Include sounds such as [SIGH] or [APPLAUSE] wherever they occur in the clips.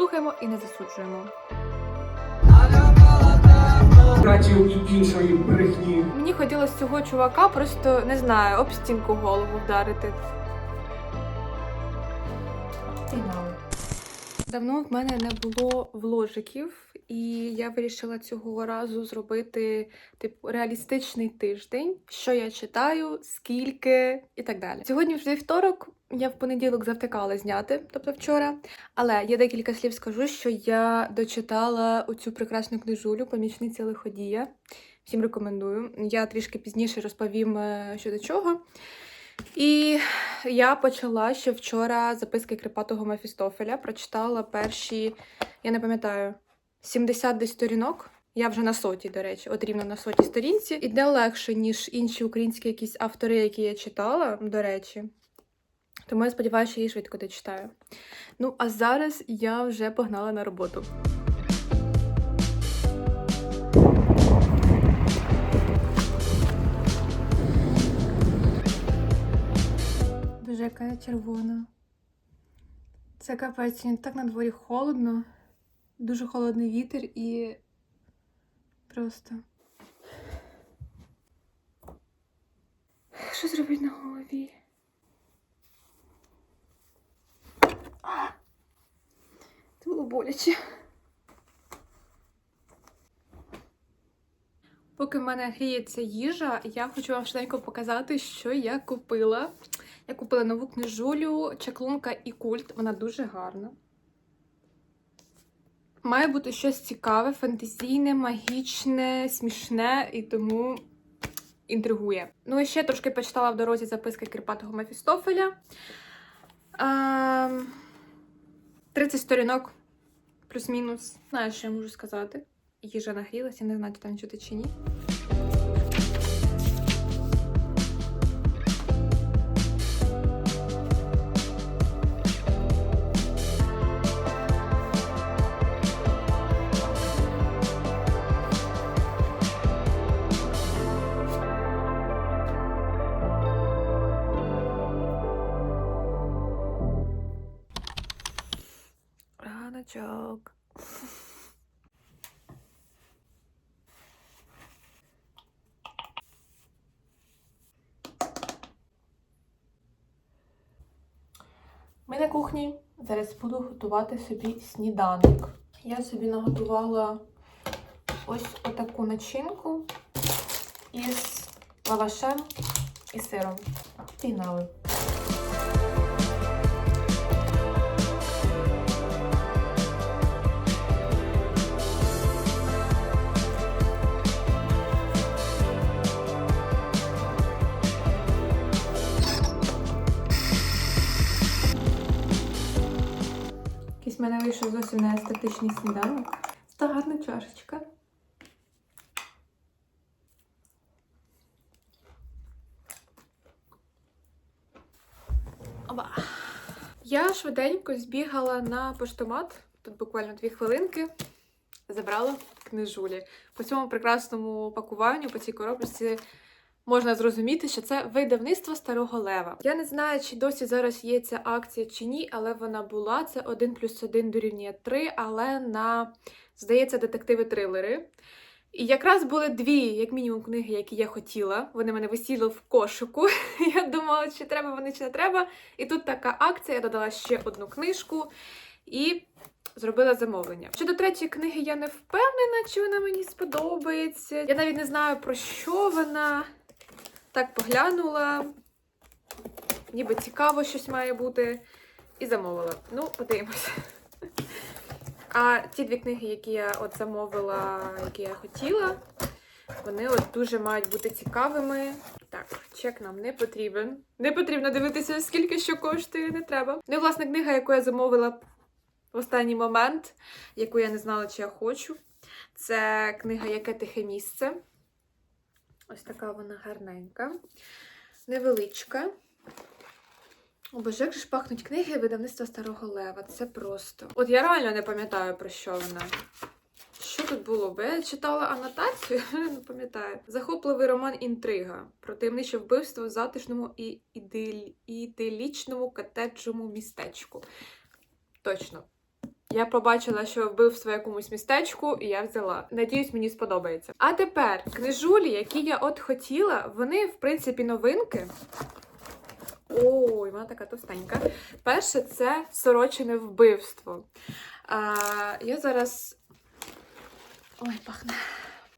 Слухаємо і не засуджуємо. і іншої брехні. Мені хотілося цього чувака просто не знаю, об стінку голову вдарити. Давно в мене не було вложиків, і я вирішила цього разу зробити типу реалістичний тиждень, що я читаю, скільки і так далі. Сьогодні вже вівторок. Я в понеділок завтикала зняти, тобто вчора. Але я декілька слів скажу, що я дочитала оцю прекрасну книжулю Помічниця лиходія. Всім рекомендую. Я трішки пізніше розповім е, що до чого. І я почала ще вчора записки Крипатого Мефістофеля. Прочитала перші, я не пам'ятаю, 70 десь сторінок. Я вже на соті, до речі, от рівно на соті сторінці. Іде легше, ніж інші українські якісь автори, які я читала, до речі. Тому я сподіваюся, що її швидко дочитаю. Ну, а зараз я вже погнала на роботу. Боже, яка я червона. Це капець, так на дворі холодно, дуже холодний вітер і просто. Що зробити на голові? А! Це було боляче. Поки в мене гріється їжа, я хочу вам швиденько показати, що я купила. Я купила нову книжулю Чаклунка і культ. Вона дуже гарна. Має бути щось цікаве, фантазійне, магічне, смішне і тому інтригує. Ну і ще трошки почитала в дорозі записки Кирпатого Мефістофеля. Ем, 30 сторінок, плюс-мінус. Знаю, що я можу сказати. Їжа нагрілася, не знаю, там чути чи ні. Раночок. Ми на кухні. Зараз буду готувати собі сніданок. Я собі наготувала ось отаку начинку із лавашем і сиром. Пігнали. В мене вийшов зовсім не естетичний сніданок. Та гарна чашечка. Оба. Я швиденько збігала на поштомат. Тут буквально дві хвилинки. Забрала книжулі. По цьому прекрасному пакуванню, по цій коробці можна зрозуміти, що це видавництво старого лева. Я не знаю, чи досі зараз є ця акція чи ні, але вона була. Це 1 плюс 1 дорівнює 3, але на, здається, детективи-трилери. І якраз були дві, як мінімум, книги, які я хотіла. Вони мене висіли в кошику. [LAUGHS] Я думала, чи треба вони, чи не треба. І тут така акція, я додала ще одну книжку і зробила замовлення. Щодо третьої книги, я не впевнена, чи вона мені сподобається. Я навіть не знаю, про що вона. Так поглянула, ніби цікаво щось має бути, і замовила. Ну, подивимося. А ті дві книги, які я от замовила, які я хотіла, вони от дуже мають бути цікавими. Так, чек нам не потрібен. Не потрібно дивитися, скільки що коштує, не треба. Ну і, власне, книга, яку я замовила в останній момент, яку я не знала, чи я хочу. Це книга Яке тихе місце. Ось така вона гарненька, невеличка. Боже, як же ж пахнуть книги видавництва Старого Лева. Це просто. От я реально не пам'ятаю, про що вона. Що тут було? Бо я читала анотацію, [LAUGHS] не пам'ятаю. Захопливий роман Інтрига про таємниче вбивство в затишному і іделічному котеджому містечку. Точно. Я побачила, що вбив в якомусь містечку, і я взяла. Надіюсь, мені сподобається. А тепер книжулі, які я от хотіла, вони, в принципі, новинки. Ой, вона така товстенька. Перше, це сорочене вбивство. А, я зараз. Ой, пахне.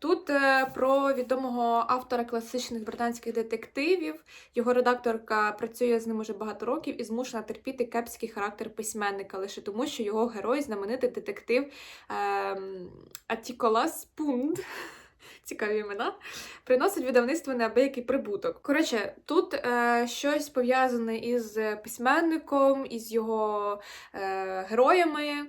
Тут е, про відомого автора класичних британських детективів. Його редакторка працює з ним уже багато років і змушена терпіти кепський характер письменника лише тому, що його герой знаменитий детектив ем, Атіколас Пунд. [LAUGHS] Цікаві імена, приносить видавництво неабиякий прибуток. Коротше, тут е, щось пов'язане із письменником, із його е, героями.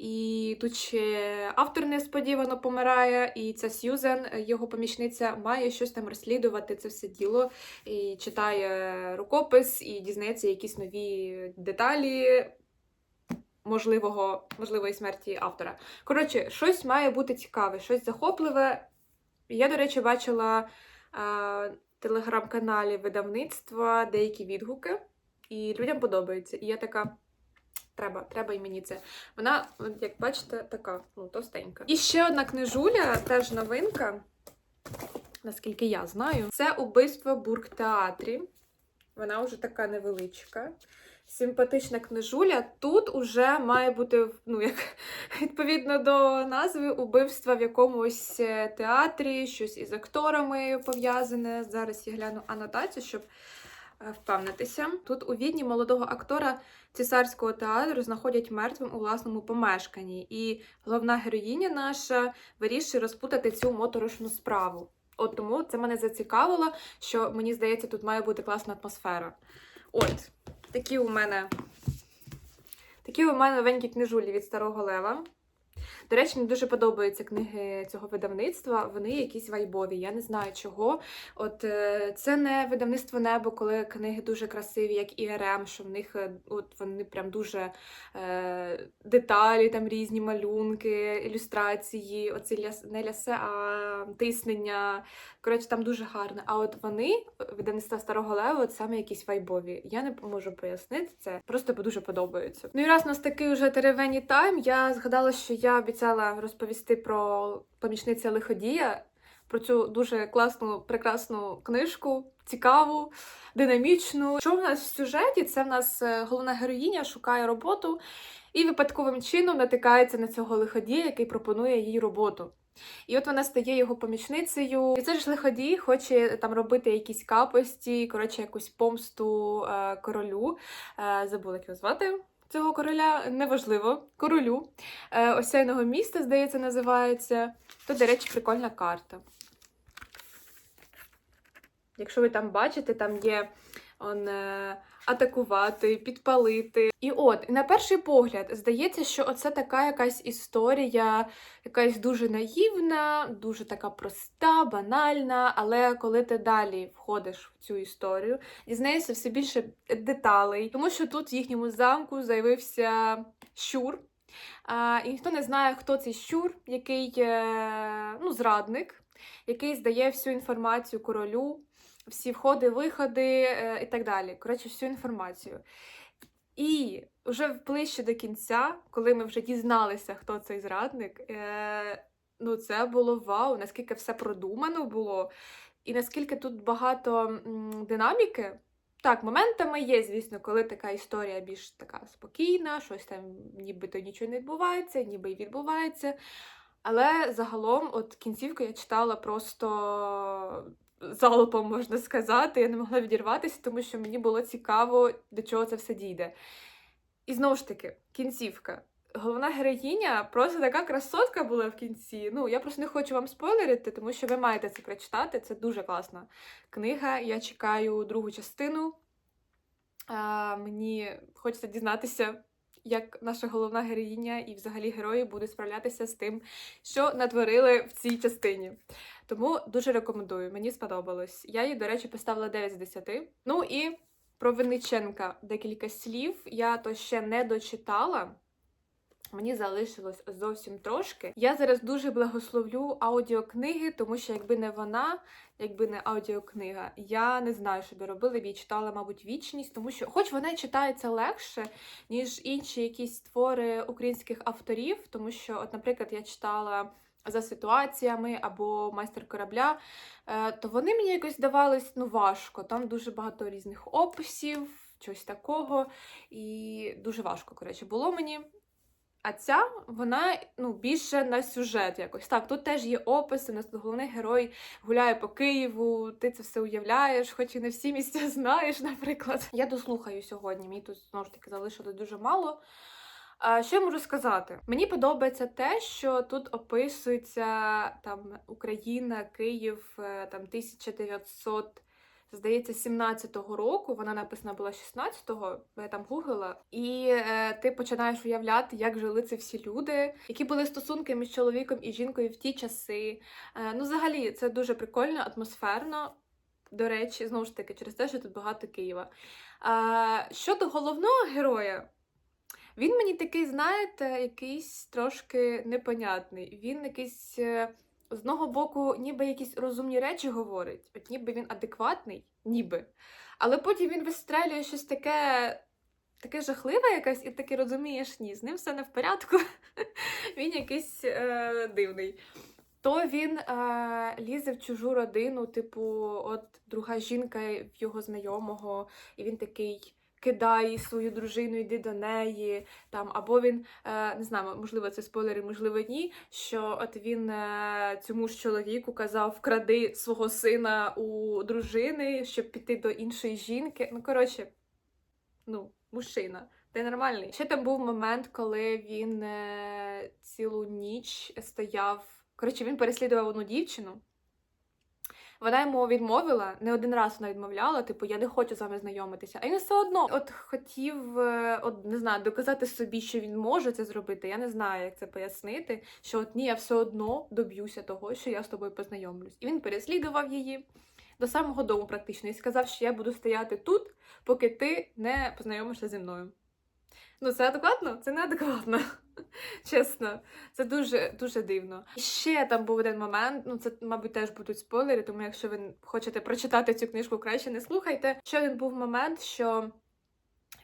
І тут ще автор несподівано помирає, і ця Сьюзен, його помічниця, має щось там розслідувати це все діло, і читає рукопис, і дізнається якісь нові деталі можливого, можливої смерті автора. Коротше, щось має бути цікаве, щось захопливе. Я, до речі, бачила в телеграм-каналі видавництва деякі відгуки, і людям подобається. І я така. Треба, треба і мені це. Вона, як бачите, така ну, товстенька. І ще одна книжуля, теж новинка, наскільки я знаю, це убивство в бургтеатрі. Вона вже така невеличка. Симпатична книжуля. Тут уже має бути, ну, як [LAUGHS] відповідно до назви, убивства в якомусь е, театрі, щось із акторами пов'язане. Зараз я гляну анотацію, щоб впевнитися. Тут у відні молодого актора цісарського театру знаходять мертвим у власному помешканні, і головна героїня наша вирішує розпутати цю моторошну справу. От тому це мене зацікавило, що мені здається, тут має бути класна атмосфера. От, такі у мене такі у мене новенькі книжулі від старого лева. До речі, мені дуже подобаються книги цього видавництва. Вони якісь вайбові. Я не знаю чого. От е, це не видавництво небо, коли книги дуже красиві, як ІРМ, що в них е, от вони прям дуже е, деталі, там різні малюнки, ілюстрації, оці не лясе, а тиснення. Коротше, там дуже гарно. А от вони, видавництва старого лева, от саме якісь вайбові. Я не можу пояснити це. Просто дуже подобаються. Ну і раз у нас такий уже теревені тайм, я згадала, що я обіцяла розповісти про помічниця лиходія, про цю дуже класну, прекрасну книжку, цікаву, динамічну. Що в нас в сюжеті? Це в нас е, головна героїня шукає роботу і випадковим чином натикається на цього лиходія, який пропонує їй роботу. І от вона стає його помічницею. І це ж лиходій хоче там робити якісь капості, коротше, якусь помсту е, королю. Е, забула, як його звати. Цього короля неважливо, королю. Е, осяйного міста, здається, називається. То, до речі, прикольна карта. Якщо ви там бачите, там є он, атакувати, підпалити. І от, на перший погляд, здається, що оце така якась історія, якась дуже наївна, дуже така проста, банальна. Але коли ти далі входиш в цю історію, дізнаєшся все більше деталей, тому що тут в їхньому замку з'явився щур. А, і ніхто не знає, хто цей щур, який е, ну, зрадник, який здає всю інформацію королю всі входи, виходи е, і так далі. Коротше, всю інформацію. І вже ближче до кінця, коли ми вже дізналися, хто цей зрадник, е, ну це було вау, наскільки все продумано було, і наскільки тут багато динаміки. Так, моментами є, звісно, коли така історія більш така спокійна, щось там нібито нічого не відбувається, ніби й відбувається. Але загалом, от кінцівку я читала просто залпом, можна сказати. Я не могла відірватися, тому що мені було цікаво, до чого це все дійде. І знову ж таки, кінцівка. Головна героїня просто така красотка була в кінці. Ну, я просто не хочу вам спойлерити, тому що ви маєте це прочитати. Це дуже класна книга. Я чекаю другу частину. А, мені хочеться дізнатися, як наша головна героїня і взагалі герої будуть справлятися з тим, що натворили в цій частині. Тому дуже рекомендую, мені сподобалось. Я їй, до речі, поставила 9 з 10. Ну і про Винниченка декілька слів. Я то ще не дочитала. Мені залишилось зовсім трошки. Я зараз дуже благословлю аудіокниги, тому що якби не вона, якби не аудіокнига, я не знаю, що би робила б і читала, мабуть, вічність, тому що, хоч вона читається легше, ніж інші якісь твори українських авторів, тому що, от, наприклад, я читала. За ситуаціями або майстер корабля, е, то вони мені якось давались ну важко. Там дуже багато різних описів, чогось такого, і дуже важко, коротше, було мені. А ця вона ну більше на сюжет якось. Так, тут теж є описи. У нас тут головний герой гуляє по Києву, ти це все уявляєш, хоч і не всі місця [LAUGHS] знаєш, наприклад. Я дослухаю сьогодні. Мені тут знову ж таки залишилось дуже мало. А, що я можу сказати? Мені подобається те, що тут описується там Україна, Київ, е, там 1900 здається, 17-го року, вона написана була 16-го, я там гуглила, і е, ти починаєш уявляти, як жили ці всі люди, які були стосунки між чоловіком і жінкою в ті часи. Е, ну, взагалі, це дуже прикольно, атмосферно. До речі, знову ж таки, через те, що тут багато Києва. Е, щодо головного героя, він мені такий, знаєте, якийсь трошки непонятний. Він якийсь. З одного боку, ніби якісь розумні речі говорить, от ніби він адекватний, ніби. Але потім він вистрелює щось таке, таке жахливе якесь, і таки розумієш, ні, з ним все не в порядку. [LAUGHS] він якийсь е, дивний. То він е, лізе в чужу родину, типу, от друга жінка в його знайомого, і він такий. Кидає свою дружину, йди до неї, там, або він, е, не знаю, можливо, це спойлери, можливо, ні. Що от він е, цьому ж чоловіку казав, вкради свого сина у дружини, щоб піти до іншої жінки. Ну, коротше, ну, мужчина, ти нормальний. Ще там був момент, коли він е, цілу ніч стояв. Коротше, він переслідував одну дівчину. Вона йому відмовила, не один раз вона відмовляла, типу, я не хочу з вами знайомитися. А він все одно от хотів, е, от не знаю, доказати собі, що він може це зробити. Я не знаю, як це пояснити. Що от ні, я все одно доб'юся того, що я з тобою познайомлюсь. І він переслідував її до самого дому, практично, і сказав, що я буду стояти тут, поки ти не познайомишся зі мною. Ну, це адекватно? Це неадекватно. [LAUGHS] Чесно, це дуже дуже дивно. Ще там був один момент. Ну, це, мабуть, теж будуть спойлери, тому якщо ви хочете прочитати цю книжку, краще не слухайте. Ще один був момент, що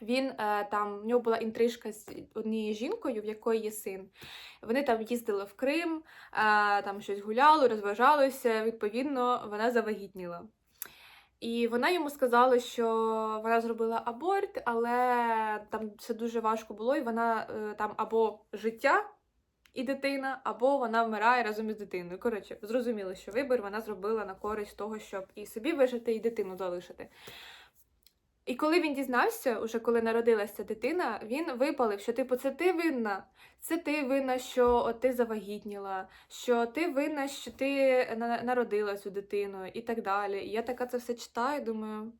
він е, там в нього була інтрижка з однією жінкою, в якої є син. Вони там їздили в Крим, е, там щось гуляли, розважалися. Відповідно, вона завагітніла. І вона йому сказала, що вона зробила аборт, але там все дуже важко було, і вона е, там або життя і дитина, або вона вмирає разом із дитиною. Коротше, зрозуміло, що вибір вона зробила на користь того, щоб і собі вижити, і дитину залишити. І коли він дізнався, уже коли народилася дитина, він випалив, що типу, це ти винна. Це ти винна, що от ти завагітніла, що ти винна, що ти народила цю дитину і так далі. І я така це все читаю, думаю,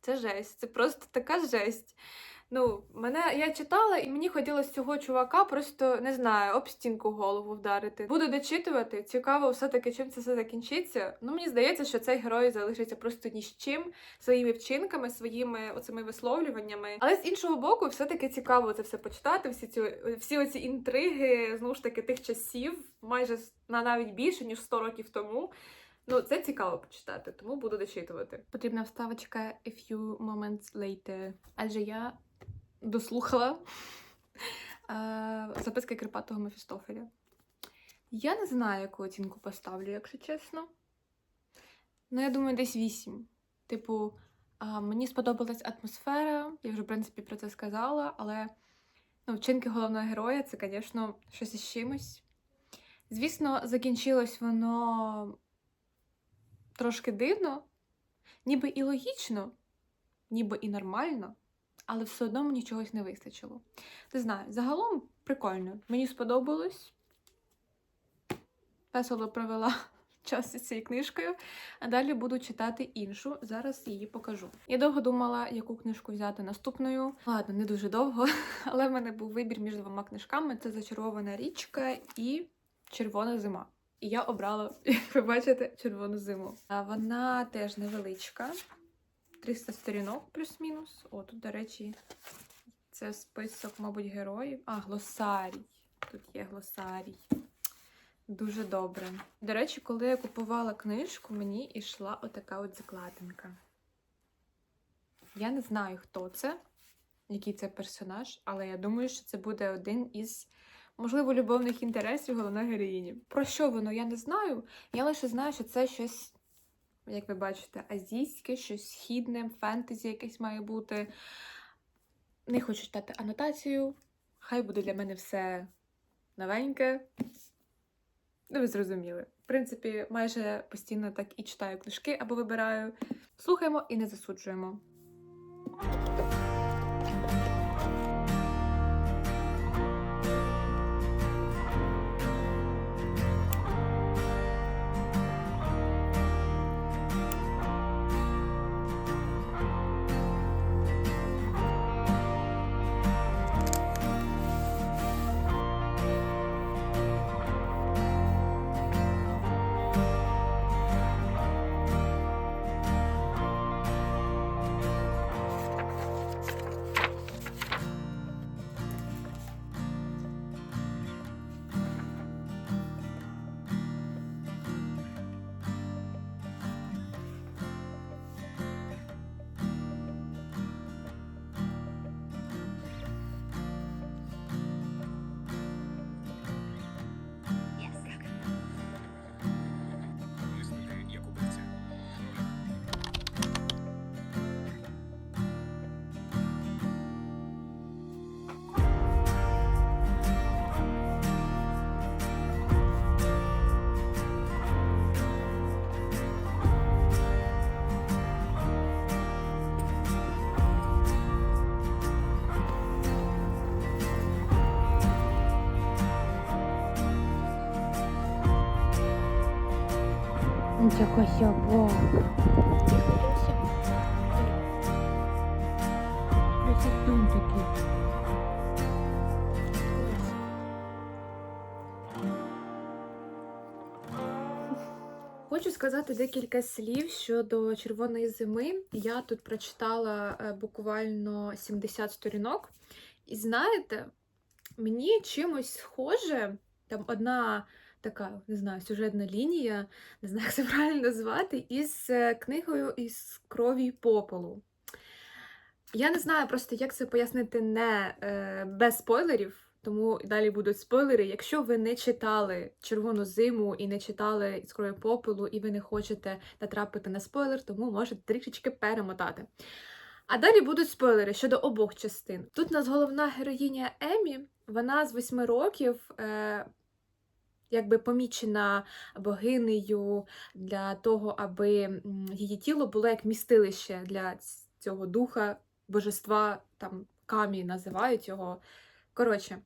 це жесть, це просто така жесть. Ну, мене я читала, і мені хотілося цього чувака просто не знаю, об стінку голову вдарити. Буду дочитувати. Цікаво, все-таки чим це все закінчиться. Ну, мені здається, що цей герой залишиться просто ні з чим своїми вчинками, своїми оцими висловлюваннями. Але з іншого боку, все-таки цікаво це все почитати. Всі ці всі оці інтриги, знову ж таки, тих часів, майже на навіть більше ніж 100 років тому. Ну, це цікаво почитати, тому буду дочитувати. Потрібна вставочка a few moments later. Адже я дослухала е, записки Крипатого Мефістофеля. Я не знаю, яку оцінку поставлю, якщо чесно. Ну, я думаю, десь 8. Типу, мені сподобалась атмосфера, я вже, в принципі, про це сказала, але ну, вчинки головного героя це, звісно, щось із чимось. Звісно, закінчилось воно трошки дивно, ніби і логічно, ніби і нормально, але все одно мені чогось не вистачило. Не знаю, загалом прикольно. Мені сподобалось. Весело провела [LAUGHS] час із цією книжкою, а далі буду читати іншу. Зараз її покажу. Я довго думала, яку книжку взяти наступною. Ладно, не дуже довго, [LAUGHS] але в мене був вибір між двома книжками: це Зачарована річка і Червона зима. І я обрала, [LAUGHS] як ви бачите, червону зиму. А вона теж невеличка. 300 сторінок плюс-мінус. О, тут, до речі, Це список, мабуть, героїв. А, глосарій. Тут є глосарій. Дуже добре. До речі, коли я купувала книжку, мені йшла отака от закладинка. Я не знаю, хто це, який це персонаж, але я думаю, що це буде один із, можливо, любовних інтересів головної героїні. Про що воно, я не знаю. Я лише знаю, що це щось, як ви бачите, азійське, щось східне, фентезі якесь має бути. Не хочу читати анотацію. Хай буде для мене все новеньке. Ну, ви зрозуміли. В принципі, майже постійно так і читаю книжки або вибираю. Слухаємо і не засуджуємо. Красотун такий. Хочу сказати декілька слів щодо червоної зими. Я тут прочитала е, буквально 70 сторінок. І знаєте, мені чимось схоже, там одна така, не знаю, сюжетна лінія, не знаю, [LAUGHS] як це правильно назвати, із е, книгою із крові попелу. Я не знаю просто, як це пояснити не е, без спойлерів. Тому далі будуть спойлери. Якщо ви не читали Червону зиму і не читали із крові попелу, і ви не хочете натрапити на спойлер, тому можете трішечки перемотати. А далі будуть спойлери щодо обох частин. Тут у нас головна героїня Емі, вона з восьми років. Е, Якби помічена богинею для того, аби її тіло було як містилище для цього духа, божества, там камі називають його. Коротше.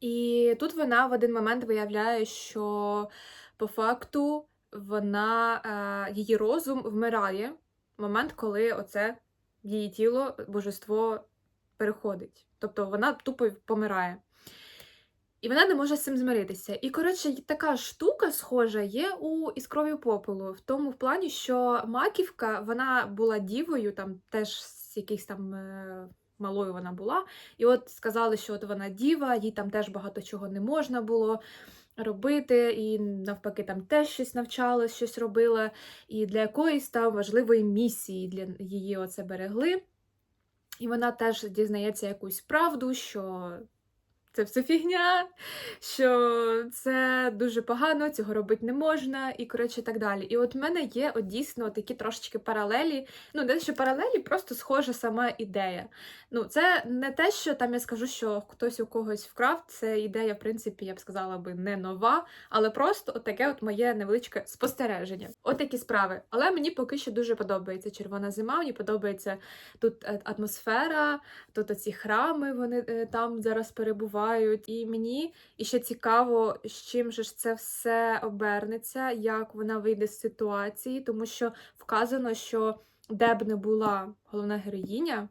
І тут вона в один момент виявляє, що по факту вона, е, її розум вмирає в момент, коли оце її тіло, божество переходить. Тобто вона тупо помирає. І вона не може з цим змиритися. І, коротше, така штука схожа є у із кров'ю попелу, в тому в плані, що маківка вона була дівою, там теж з якихось там е, малою вона була. І от сказали, що от вона діва, їй там теж багато чого не можна було робити, і навпаки, там теж щось навчалась, щось робила. І для якоїсь там важливої місії для її оце берегли. І вона теж дізнається якусь правду, що це все фігня, що це дуже погано, цього робити не можна, і коротше так далі. І от в мене є от дійсно такі трошечки паралелі. Ну, не що паралелі, просто схожа сама ідея. Ну, це не те, що там я скажу, що хтось у когось вкрав. Це ідея, в принципі, я б сказала би, не нова, але просто от таке от моє невеличке спостереження. От такі справи. Але мені поки що дуже подобається червона зима. Мені подобається тут е, атмосфера, тут оці храми вони е, там зараз перебувають. І мені іще цікаво, з чим же ж це все обернеться, як вона вийде з ситуації, тому що вказано, що де б не була головна героїня,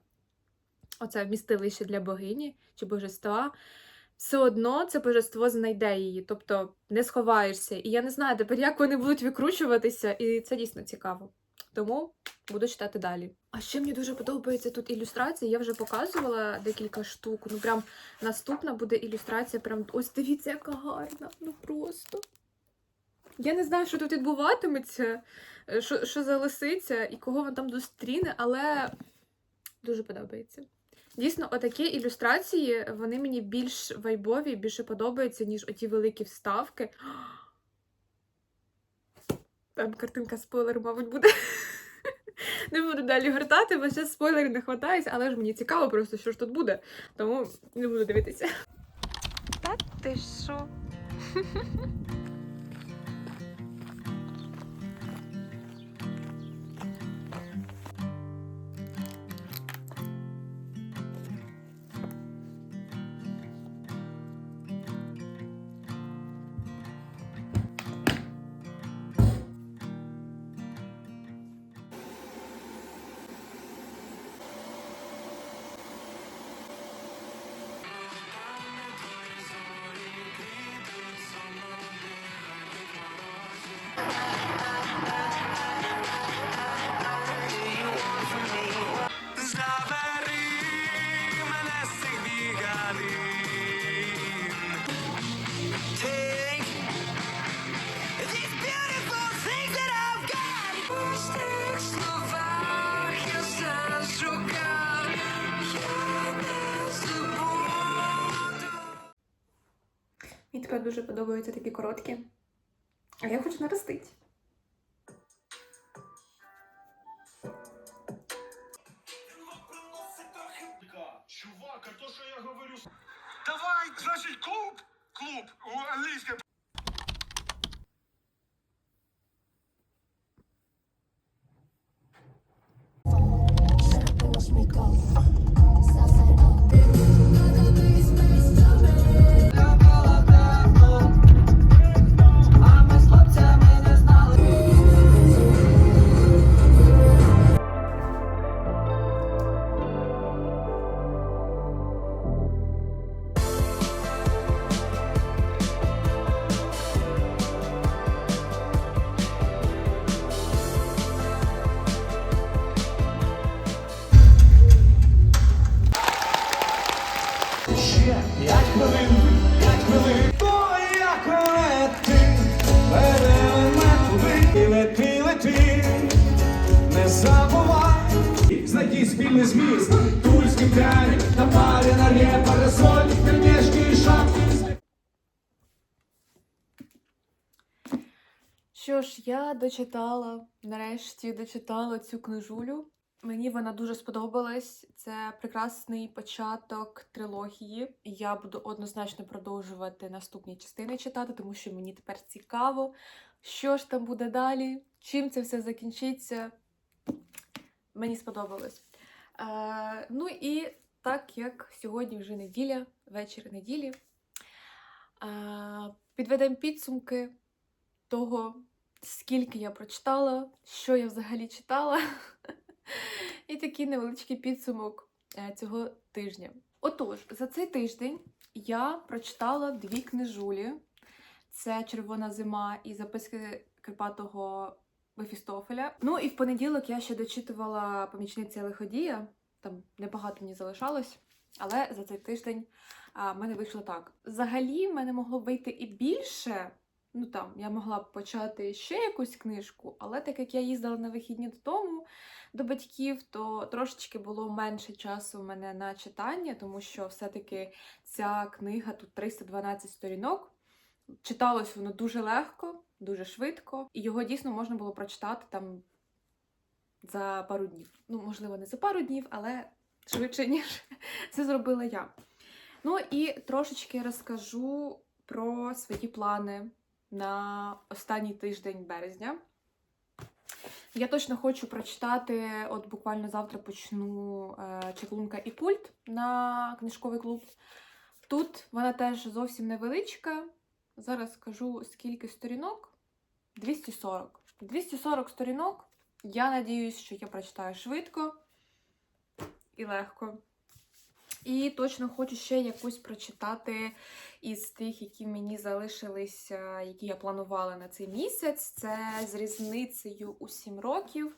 оце вмістилище для богині чи божества. Все одно це божество знайде її, тобто не сховаєшся. І я не знаю тепер, як вони будуть викручуватися, і це дійсно цікаво. Тому буду читати далі. А ще мені дуже подобається тут ілюстрація. Я вже показувала декілька штук. Ну прям наступна буде ілюстрація. Прям ось дивіться, яка гарна. Ну просто. Я не знаю, що тут відбуватиметься, е, що, що за і кого вона там зустріне, але дуже подобається. Дійсно, отакі ілюстрації, вони мені більш вайбові, більше подобаються, ніж оті великі вставки. Там картинка спойлер, мабуть, буде. [LAUGHS] Не буду далі гортати, бо зараз спойлерів не хватається, але ж мені цікаво просто, що ж тут буде. Тому не буду дивитися. Та ти що? [LAUGHS] дуже подобаються такі короткі. А я хочу наростити. Чувак, а то, що я говорю. Давай, значить, клуб. Клуб. У англійське. Ще дочитала, нарешті дочитала цю книжулю. Мені вона дуже сподобалась. Це прекрасний початок трилогії. Я буду однозначно продовжувати наступні частини читати, тому що мені тепер цікаво, що ж там буде далі, чим це все закінчиться. Мені сподобалось. Е, ну і так як сьогодні вже неділя, вечір неділі, е, підведемо підсумки того, скільки я прочитала, що я взагалі читала. І такий невеличкий підсумок е, цього тижня. Отож, за цей тиждень я прочитала дві книжулі: це Червона зима і записки Карпатого Мефістофеля. Ну і в понеділок я ще дочитувала помічниця лиходія. Там небагато мені залишалось, але за цей тиждень в мене вийшло так. Взагалі, в мене могло вийти і більше. Ну там я могла б почати ще якусь книжку, але так як я їздила на вихідні додому до батьків, то трошечки було менше часу в мене на читання, тому що все-таки ця книга тут 312 сторінок. Читалось воно дуже легко, дуже швидко, і його дійсно можна було прочитати там за пару днів. Ну, можливо, не за пару днів, але швидше, [LAUGHS] ніж це зробила я. Ну і трошечки розкажу про свої плани на останній тиждень березня. Я точно хочу прочитати, от буквально завтра почну е, Чаклунка і пульт на книжковий клуб. Тут вона теж зовсім невеличка. Зараз скажу, скільки сторінок. 240. 240 сторінок. Я надіюсь, що я прочитаю швидко і легко. І точно хочу ще якусь прочитати із тих, які мені залишилися, які я планувала на цей місяць. Це з різницею у 7 років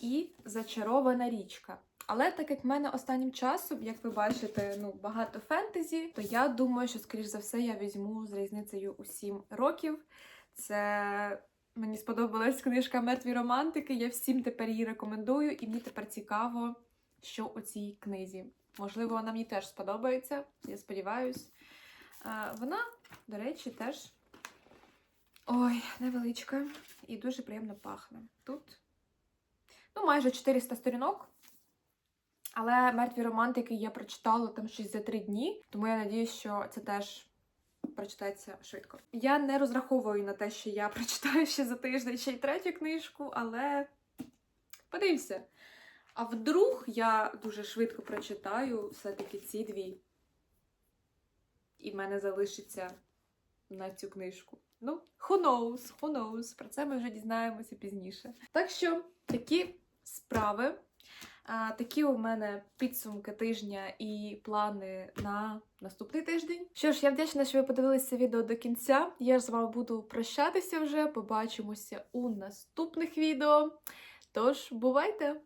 і зачарована річка. Але так як в мене останнім часом, як ви бачите, ну багато фентезі, то я думаю, що скоріш за все я візьму з різницею у 7 років. Це мені сподобалась книжка Мертві романтики. Я всім тепер її рекомендую, і мені тепер цікаво, що у цій книзі. Можливо, вона мені теж сподобається, я сподіваюсь. Вона, до речі, теж ой, невеличка і дуже приємно пахне. Тут ну, майже 400 сторінок. Але мертві романтики я прочитала там щось за три дні, тому я надіюсь, що це теж прочитається швидко. Я не розраховую на те, що я прочитаю ще за тиждень ще й третю книжку, але подивимося. А вдруг я дуже швидко прочитаю все-таки ці дві. І в мене залишиться на цю книжку. Ну, who knows, who knows. Про це ми вже дізнаємося пізніше. Так що такі справи. Такі у мене підсумки тижня і плани на наступний тиждень. Що ж, я вдячна, що ви подивилися відео до кінця. Я ж з вами буду прощатися вже. Побачимося у наступних відео. Тож, бувайте!